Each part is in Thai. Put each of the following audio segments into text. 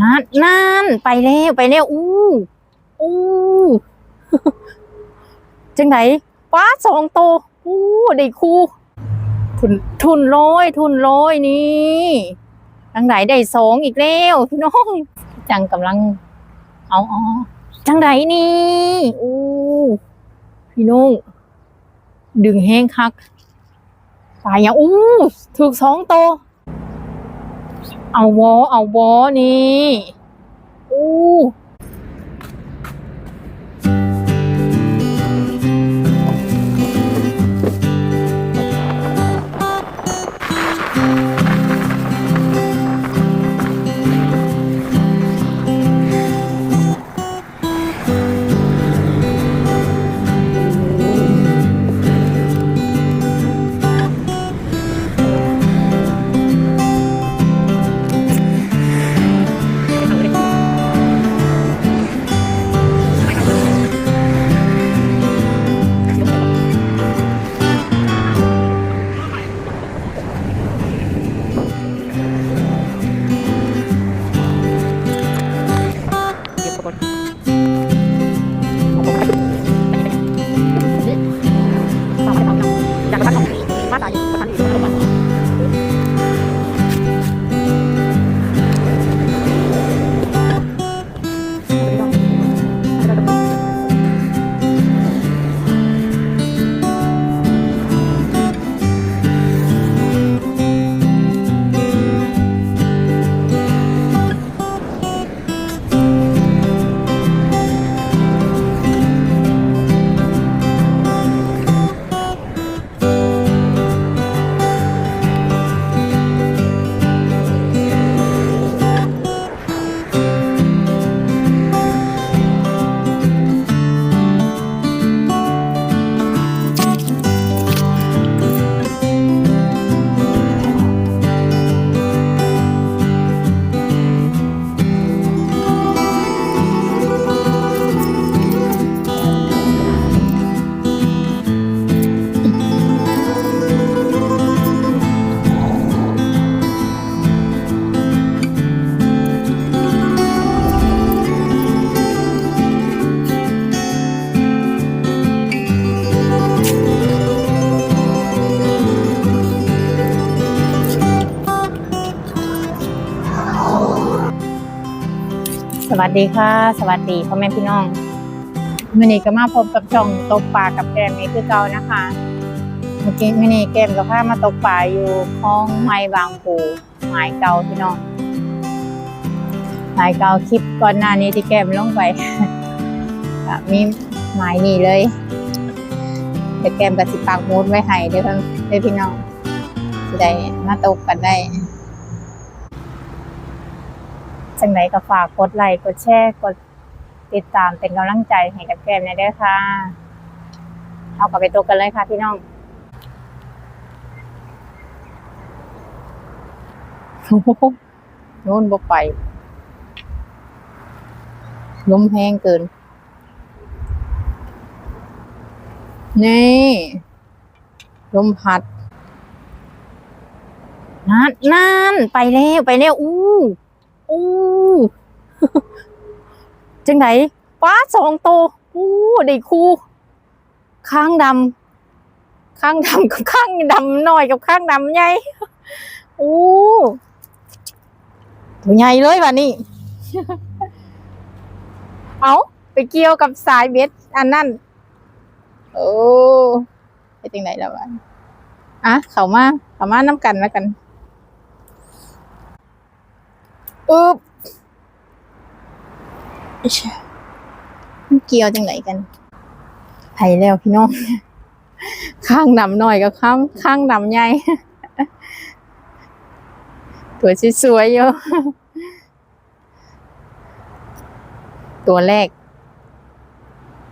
นั่นนั่นไปแล้วไปแล้วอู้อู้จังไหนป้าสองโตวอู้ได้คูทุนทุนร้อยทุนร้อยนี่จังไหนได้สองอีกแล้วพี่น้องจังกำลัง เอาเอจังไหนนี่อู้พี่น้องดึงแห้งคักตายยังอู้ถูกสองโตว เอาวอเอาวอนี่อู้ สวัสดีค่ะ สวัสดีพ่อแม่พี่น้องมื่อนี้ก็มาพบกับช่องตกปลากับแกมนี้คือเก่านะคะเมื่อกี้มื่อนี้แกมกับพามาตกปลาอยู่คลองไม้บางปูไม้เก่าพี่น้องไม้เก่าคลิปก่อนหน้านี้ที่แกมลงไปมีไม้นี่เลยเดี๋ยวแกมกับสิปากมูดไว้ให้เด้อเพื่อนพี่น้องสิได้มาตกกันได้ จังไหนก็ฝากกดไลค์กดแชร์กดติดตามเป็นกำลังใจให้กับแกมในเด้อค่ะเอากลับไปตัวกันเลยค่ะพี่น้องโอ้โหโน่นบกไปลมแห้งเกิน นี่ลมพัดนั่นนั่นไปแล้ว ไปแล้ว อู้ อู้จังไหนป้าสองโตอู้ได้คูข้างดำข้างดำกับข้างดำน้อยกับข้างดำใหญ่อู้ตัวใหญ่เลยว่ะนี่ เอาไปเกี่ยวกับสายเบ็ดอันนั่นโอ้ไปจังไหนแล้ววะอะเขามาเขามาน้ำกันแล้วกัน อึบอิ๊ยมันเกี่ยวจังไหนกันไผแล้วพี่น้อง ข้างดำหน่อยกับข้างข้างดำใหญ่ตัวสวยๆอยู่ตัวแรก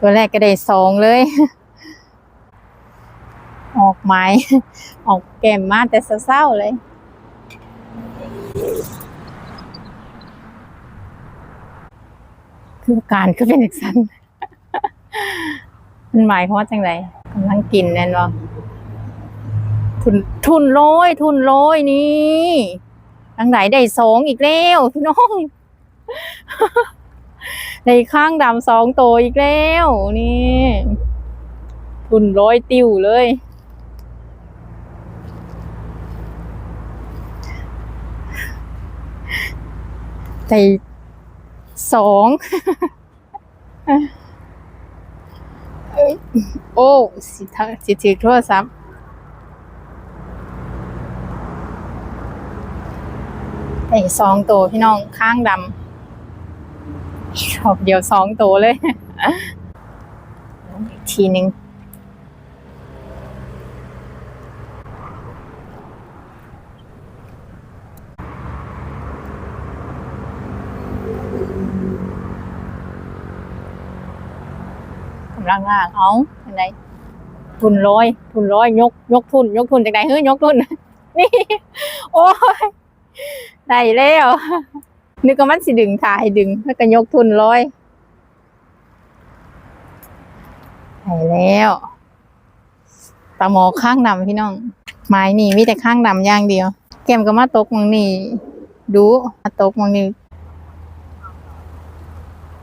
ตัวแรกก็ได้สองเลย ออกไม้ ออกแก้มมาแต่เศร้าเลย คือการก็เป็นอีกสั้นมันหมายความว่าจังไรกำลังกินแน่นบ่ทุนทุนร้อยทุนร้อยนี่ทางไหนได้สองอีกแล้วพี่น้องในข้างดำสองตัวอีกแล้วนี่ ทุนร้อยติ้วเลยใส่ สองเอ้ยโอ้สิทะสิถือโทรศัพท์ไอ้สองตัวพี่น้องข้างดำชอบเดียวสองตัวเลย อีกทีหนึ่ง ล่างๆเอาอันไหนทุนร้อย ทุนร้อยยก ยกทุน ยกทุนจากไหนเฮ้ยยกทุน นี่ โอ้ยได้แล้วนึกว่ามันสิดึงถ่ายดึงแล้วก็ยกทุนร้อยได้แล้วตาหมอข้างดำพี่น้องไม้นี่มีแต่ข้างดำอย่างเดียวแก้มก็มาตกมังนี่ ดูมาตกมังนี่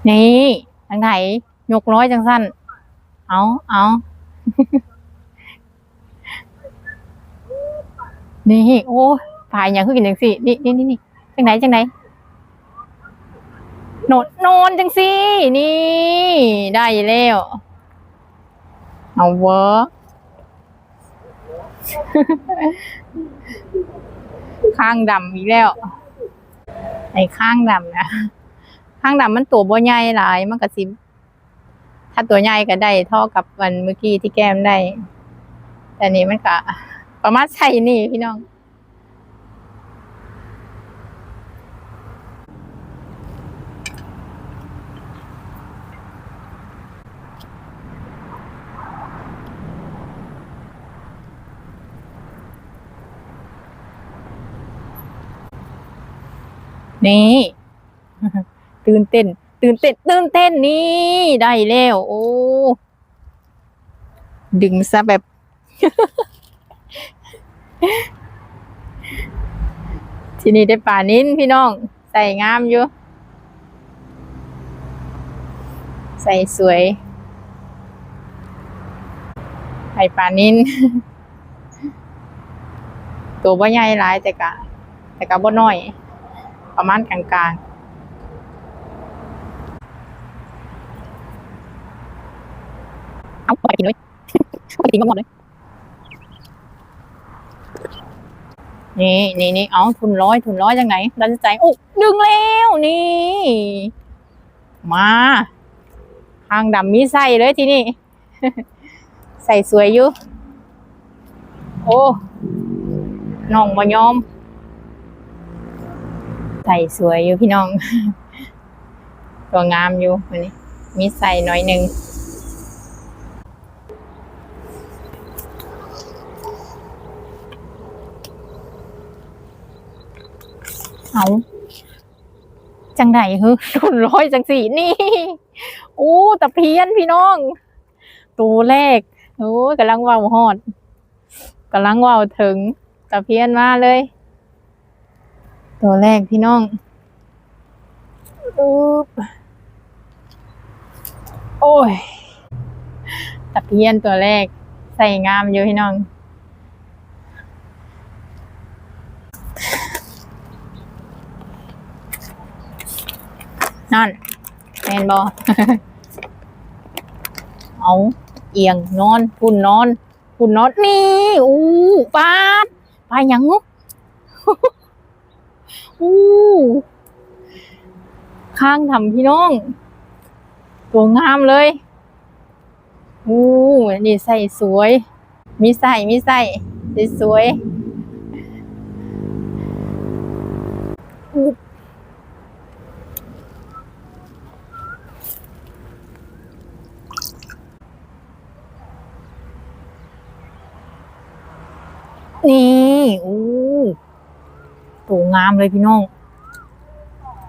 นี่ทางไหนยกร้อยจังสั้น เอาเอานี่โอ้ปลายอย่างคือกินจังสินี่นี่นี่นี่จังไหนจังไหนโนดนอนจังสินี่ ได้แล้วเอาเวอร์ข้างดำอีกแล้วไอ้ข้างดำนะข้างดำมันตัวบ่ใหญ่หลายมันก็สิ ถ้าตัวใหญ่ก็ได้เท่ากับวันเมื่อกี้ที่แก้มได้ แต่นี้มันก็ประมาณใช่นี่พี่น้อง นี่ตื่นเต้น ตื่นเต้นตื่นเต้นนี่ได้แล้วโอ้ดึงซะแบบ ทีนี้ได้ป่านิ้นพี่น้อง ใส่งามอยู่ ใส่สวยไข่ป่านิ้น ตัวบ่ใหญ่หลายแต่กะ แต่กะบ่น้อย ประมาณกลางๆ เอาไปกินเลยไปกินหมดเลยนี่นี่นี่เอาทุนร้อยทุนร้อยจังไหนดันใจโอ้ดึงแล้วนี่ มาทางดำมีใส่เลยทีนี้ใส่สวยอยู่ โอ้น้องมายอม ใส่สวยอยู่พี่น้อง ตัวงามอยู่วันนี้ มีใส่หน่อยหนึ่งาจังไหนเฮ้ยทุนร้อยจังสี่นี่อู้ตะเพียนพี่น้อง ตัวแรกโอ้กำลังเว่าวฮอดกำลังเว่าวถึงตะเพียนมาเลย ตัวแรกพี่น้องอุ๊บโอ้ยตะเพียนตัวแรก ใส่งามอยู่พี่น้อง นั่นแมนบอเอาเอียงนอนพุ่นนอนพุ่นนอนนี่อู้ปาดปายังงุอู้ข้างทำพี่น้องตัวงามเลยอู้นี่ใส่สวย มีใส่มีใส่สวยๆอู้ นี่อู้ตัวงามเลยพี่น้อง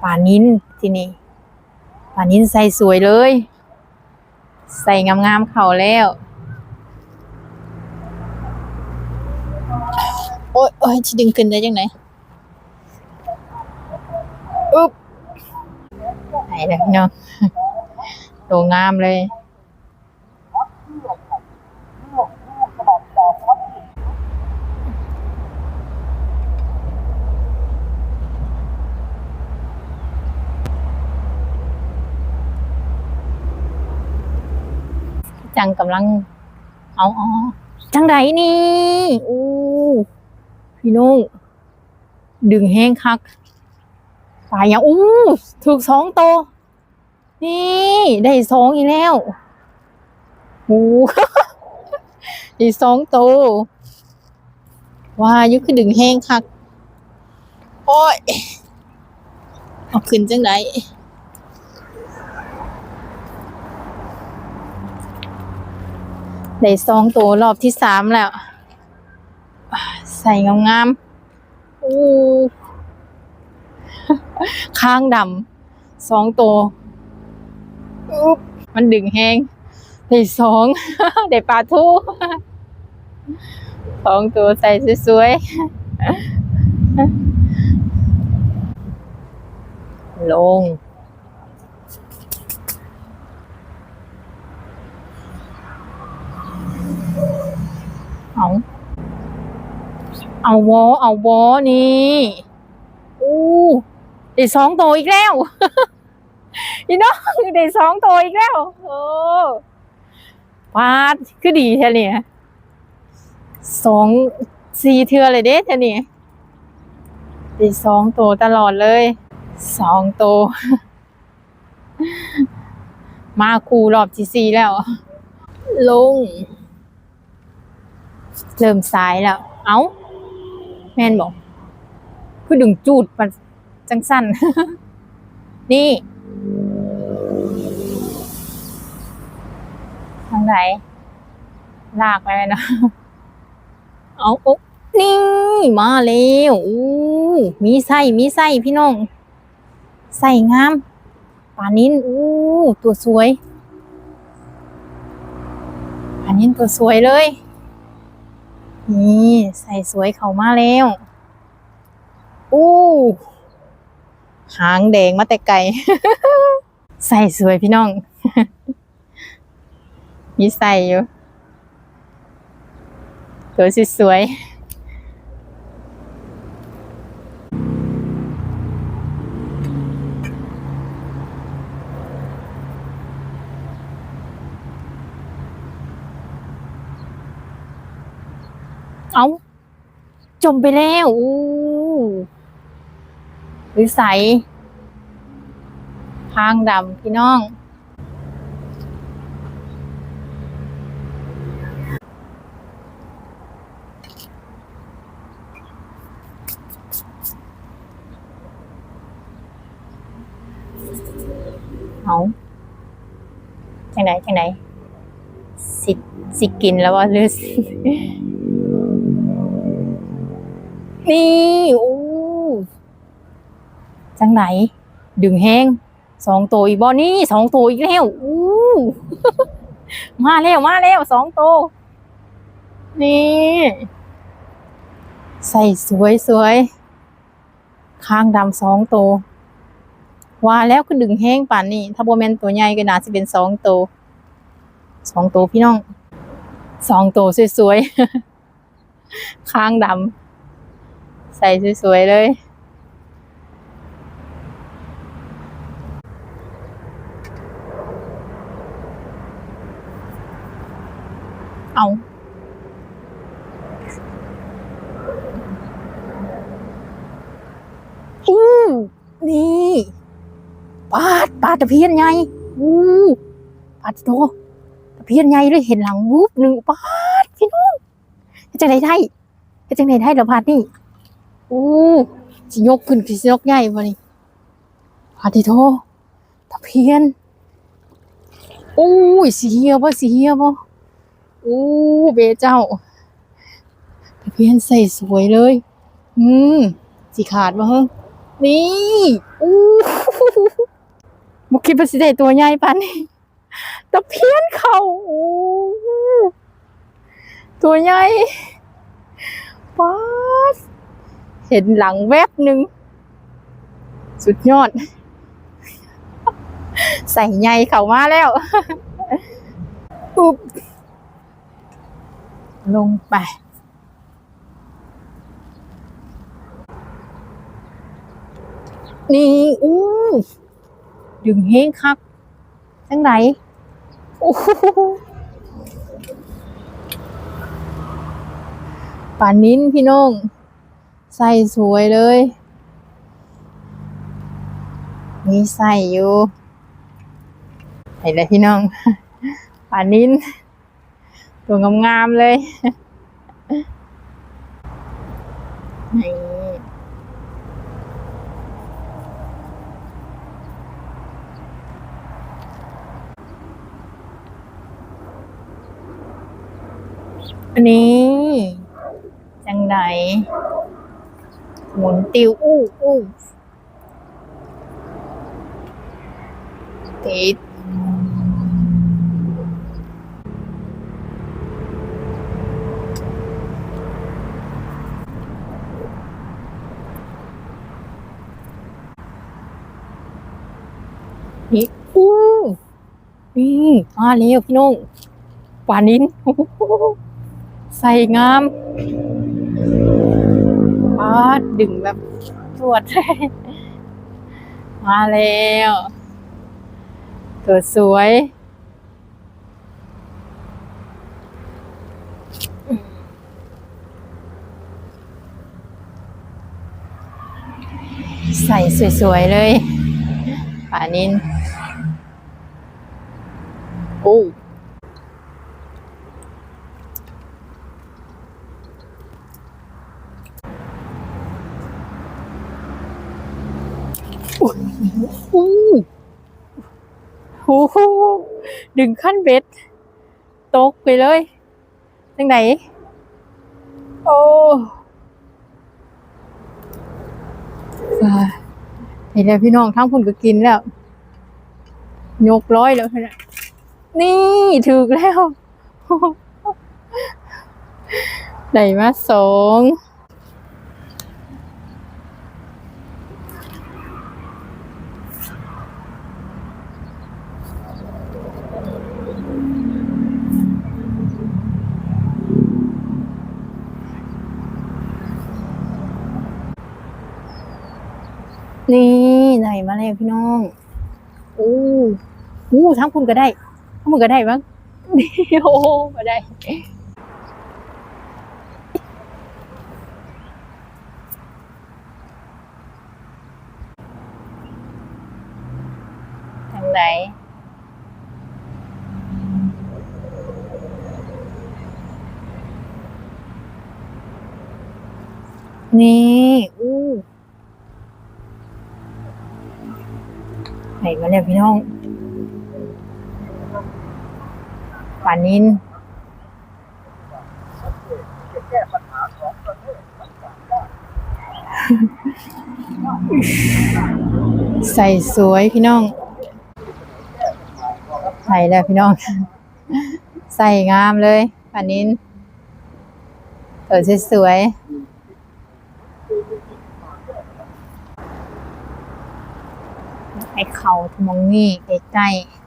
ป่านินที่นี่ป่านินใส่สวยเลย ใส่งามๆเข่าแล้ว โอ้ยโอ้ยจะดึงขึ้นได้ยังไงอึ๊บไหนเลยพี่น้องตัวงามเลย จังกำลัง เอาอ๋อจังไดนี่อู้พี่น้องดึงแห้งคักปลาอย่างอู้ถูกสองโต นี่ได้สองอีกแล้วโอ้ได้สองโตว่ายุคือดึงแห้งคักโอ้ยเอาขึ้นจังได ได้สองตัวรอบที่สามแล้ว ใส่งามๆอู้ข้างดำสองตัวมันดึงแห้งได้สองได้ปลาทูสองตัวใส่สวยๆลง เอา เอาวอเอาวอนี่อู้ได้สองตัวอีกแล้วอีน้องได้สองตัวอีกแล้วโอ้ปาดคือดีแท้เนี่ยสองสี่เทือเลยเด้แท้เนี่ยได้สองตัวตลอดเลยสองตัวมาคูรอบที่สี่แล้ว ลง เริ่มสายแล้ว เอา้า แม่นบอกคือดึงจูดมันจังสั้น นี่ ทางไหนลากไปเลยนะ เอาโอ๊ะนี่ มาแล้วอู้มีไส้ มีไส้พี่น้อง ไส้งามปลานิ้นอู้ตัวสวยปลานิ้นตัวสวยเลย นี่ใส่สวยเขามาแล้ว อู้หางแดงมาแต่ไกล ใส่สวยพี่น้อง มีใส่อยู่ ตัวสวยๆ เอาจมไปแล้วอู้หรือใสพางดำพี่น้อง เอาจังไหนจังไหนสิสิกินแล้วว่าหรือ นี่อู้จังไหน ดึงแห้งสองตัวอีกบอนี่สองตัวอีกแล้วอู้มาแล้วมาแล้วสองตัวนี่ใส่สวยสวยข้างดำสองตัวว่าแล้วก็ดึงแห้งป่านนี้ถ้าโบแมนตัวใหญ่ก็น่าจะเป็นสองตัวสองตัวพี่น้องสองตัวสวยๆ ข้างดำ ใส่สวยๆเลย เอาอู้นี่ปาดปาดตะเพียนไงอู้ปาดโตตะเพียนไงเลยเห็นหลังวูบหนึ่งปาดพี่น้องเฮ็ดจังไดได้เฮ็ดจังไดได้เหรอพาดนี่ อู้สิยกขึ้นสิยกใหญ่บ่นี่ปาที่โตตะเพียนอู้ยสิเหี่ยวบ่สิเหี่ยวบ่อู้เบเจ้าตะเพียนใส่สวยเลย อืมสิขาดบ่เฮ้อนี่อู้บุคิดว่าสิได้ตัวใหญ่ปานนี้ตะเพียนเขาโอ้ตัวใหญ่ป๊า เห็นหลังแวบหนึ่งสุดยอด ใส่ใหญ่เข้ามาแล้วอุ๊บลงไป นี่อู้ดึงเฮงคักจังไหนโอ้โหป่านนิ้นพี่น้อง ใส่สวยเลย มีใส่อยู่เห็นเลยพี่น้องป่านนิ้นตัวงามๆเลยนี่อันนี้ จังได หมุนติวอู้อู้ติดนี่อู้นี่มาแล้วพี่น้องปานินใส่งาม ปาดดึงแบบตรวจ มาแล้วตัวสวย ใส่สวยๆเลยป่านินโอ้ อู้หูดึงขั้นเบ็ด ตกไปเลยจังไหน โอ้อ่าเห็นแล้วพี่น้องทั้งคุณก็กินแล้ว ยกร้อยแล้วนะนี่ถูกแล้ว ได้มาสอง นี่ไหนมา แล้วพี่น้อง โอ้โหทั้งคุณก็ได้ทั้งคุณก็ได้บ้างโอ้มาได้ ทางไหน นี่ อู้ ไหนมาแล้วพี่น้องป่านินใส่สวยพี่น้อง ใส่แล้วพี่น้อง ใส่งามเลยป่านินเปิดสวยๆ ให้เขาทมองนี่ใกล้ๆ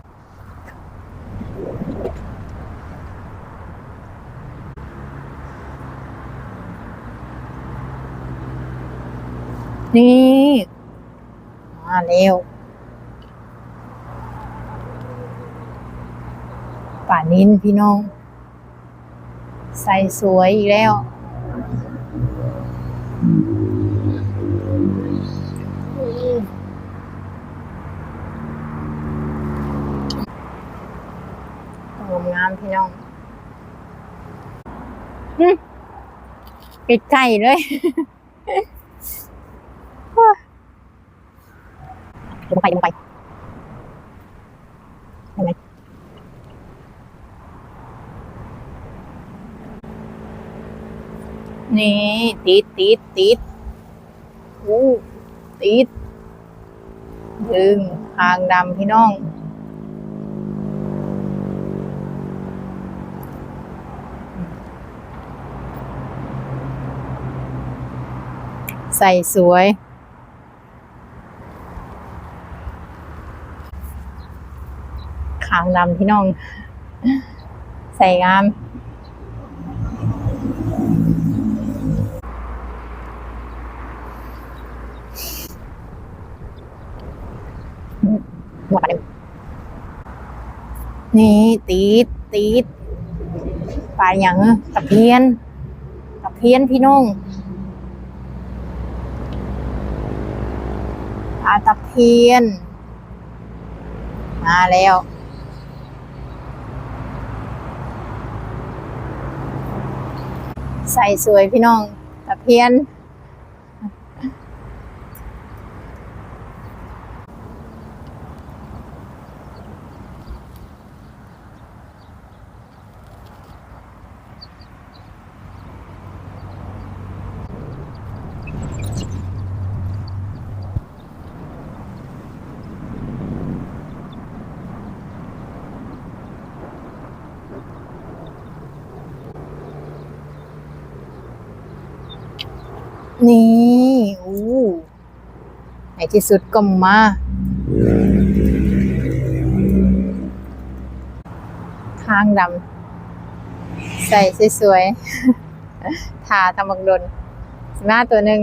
นี่ มาเร็วป่านินพี่น้อง ใส่สวยอีกแล้ว งามงาม พี่น้องอืมปิดไก่เลยลงไปลงไปเห็นไหมนี่ติดติดติดอู้ติดดึงหางดำพี่น้อง ใส่สวยางดำพี่น้อง ใส่งามหัวปลาหนึ่งนี่ตีดตีดปลาอย่างตะเพียนตะเพียนพี่น้องปลาตะ เพียน มาแล้ว ใส่สวยพี่น้องตะเพียน นี่อู้ในที่สุดก็มา ทางดำใส่สวยๆทาทำบังดนหน้าตัวหนึ่ง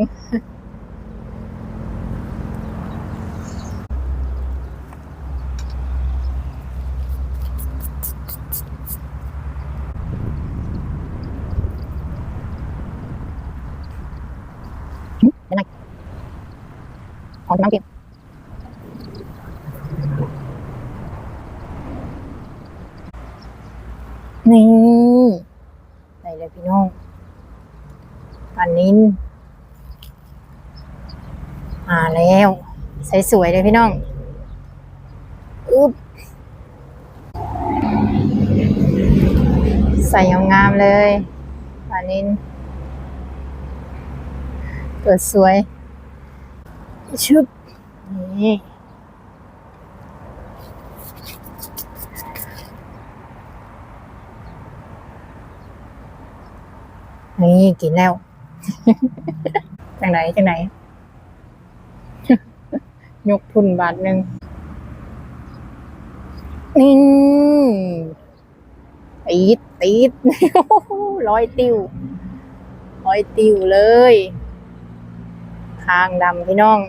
เป็นไงของน้ำเก็บนี่ได้เลยพี่น้องปันนิน มาแล้วใส่สวยเลยพี่น้องอุ๊บใส่งามๆเลยปันนินตัวสวยชุบนี่นี่กินแล้ว จังไหนจังไหน ยกทุนบาทหนึ่งนี่ตีดตีดร้อยติวร้อยติวเลยคางดำพี่น้อง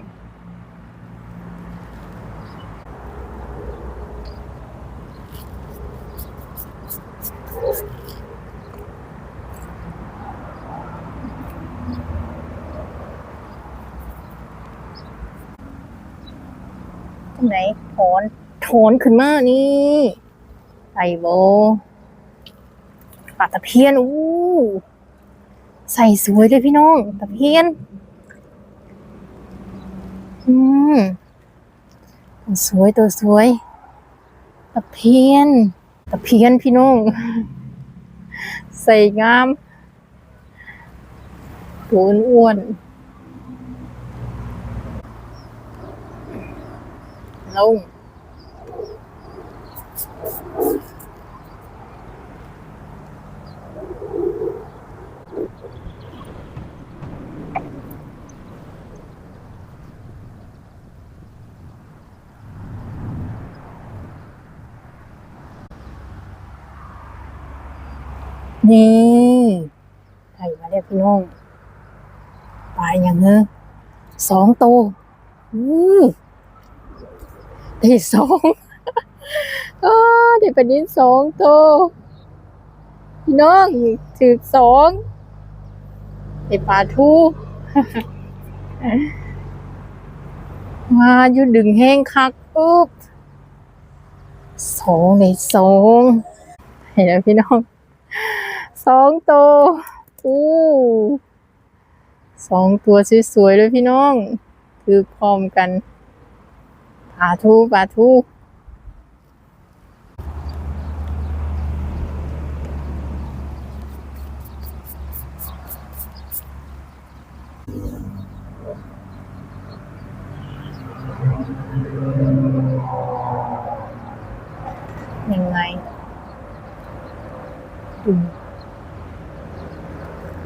ไหนถอนถอนขึ้นมานี่ไอโบปลาตะเพียนอู้ใส่สวยเลยพี่น้องตะเพียน อืมสวยตัวสวยตะเพียนตะเพียนพี่น้อง ใส่งามตัวอ้วนๆ ลงนี่ไก่มาเรียกพี่น้อง ปลาอย่างเงอสองตัวอู้ ได้สองอ้าได้ปลานิ้นสองตัวพี่น้องถือสองได้ปลาทูมาอยู่ดึงแห้งคักปุ๊บสองในสองเห็นแล้วพี่น้องสองตัวอู้สองตัวสวยๆเลยพี่น้อง คือพร้อมกัน ปลาทูปลาทูยังไง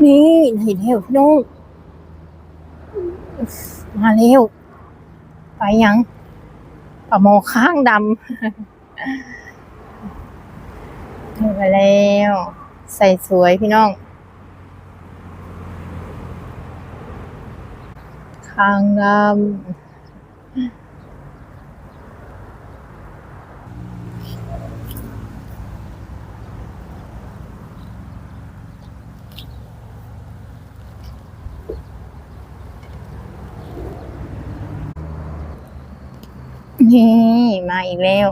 นี่เห็นแล้วพี่น้องมาเร็วไปยัง ปะโมข้างดำเหนื่อยแล้ว ใส่สวยพี่น้อง ข้างดำ มาอีกแล้ว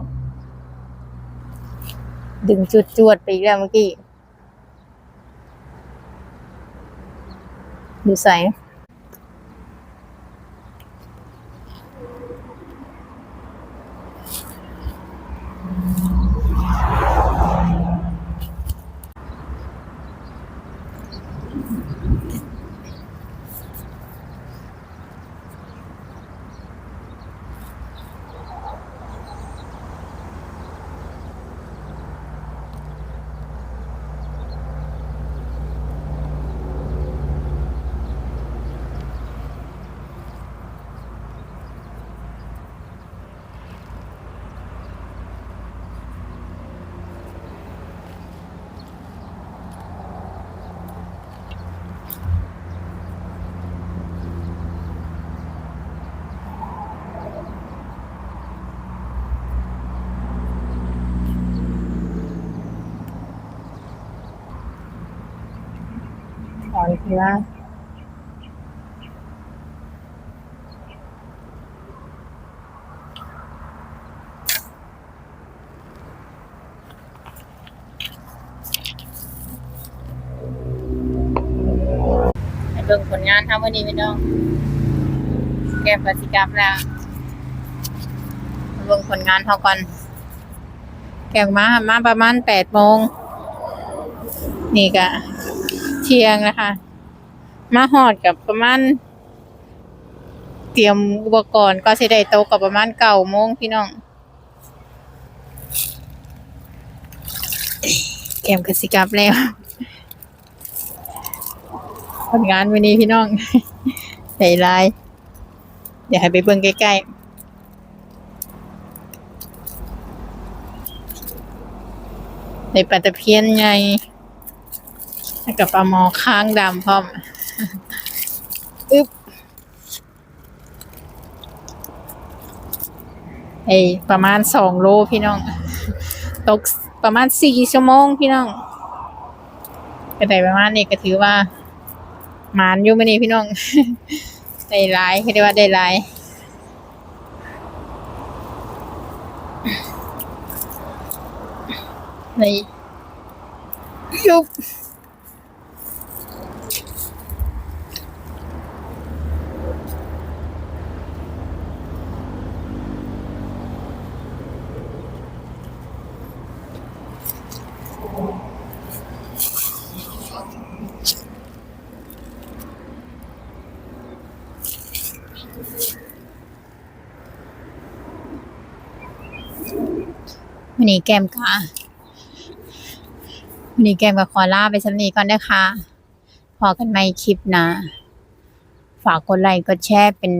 ดึงจุดจวดๆไปอีกแล้วเมื่อกี้ ดูใส่ ถอนทีละให้เบิ่งผลงานทำวันนี้พี่น้อง แก้มกสิกรรมแล้วเบิ่งผลงานเขาก่อนแกงมามาประมาณแปดโมง นี่ก็เที่ยงนะคะ มาหอดกับประมาณเตรียมอุปกรณ์ก็สิได้โตกับประมาณเก้าโมงพี่น้องแกมกสิกรรมแล้วผลงานวันนี้พี่น้องใส่ลายเดี๋ยวให้ไปเบิ่งใกล้ๆในปลาตะเพียนไงแล้วกับปลาหมอค้างดำพร้อม อึ๊บ ไอประมาณสองโลพี่น้อง ตกประมาณสี่ชั่วโมงพี่น้องก็ได้ประมาณนี้ก็ถือว่า หมานอยู่ไม่นี่พี่น้อง ได้หลายคือได้ว่าได้หลายในยุบ วันนี้แกมกาวันนี้แกมกับขอลาไปสำนีก่อนนะคะ พอกันใหม่คลิปนะ ฝากกดไลค์กดแชร์เป็น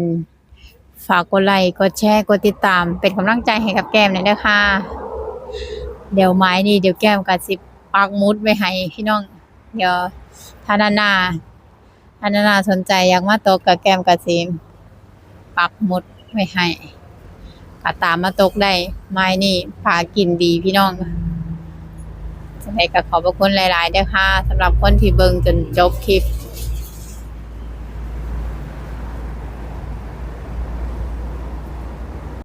ฝากกดไลค์กดแชร์กดติดตาม เป็นกำลังใจให้กับแก้มหน่อยนะคะ เดี๋ยวไม้นี่เดี๋ยวแก้มกับสิบปักมุดไว้ให้พี่น้อง เดี๋ยวถ้านานาถ้านานาสนใจอยากมาตกกับแก้มกับซิมปักมุดไว้ให้ ก็ตามมาตกได้ไม้นี่พากินดีพี่น้องจังไดก็ขอบพระคุณหลายๆเด้อค่ะสำหรับคนที่เบิ่งจนจบคลิป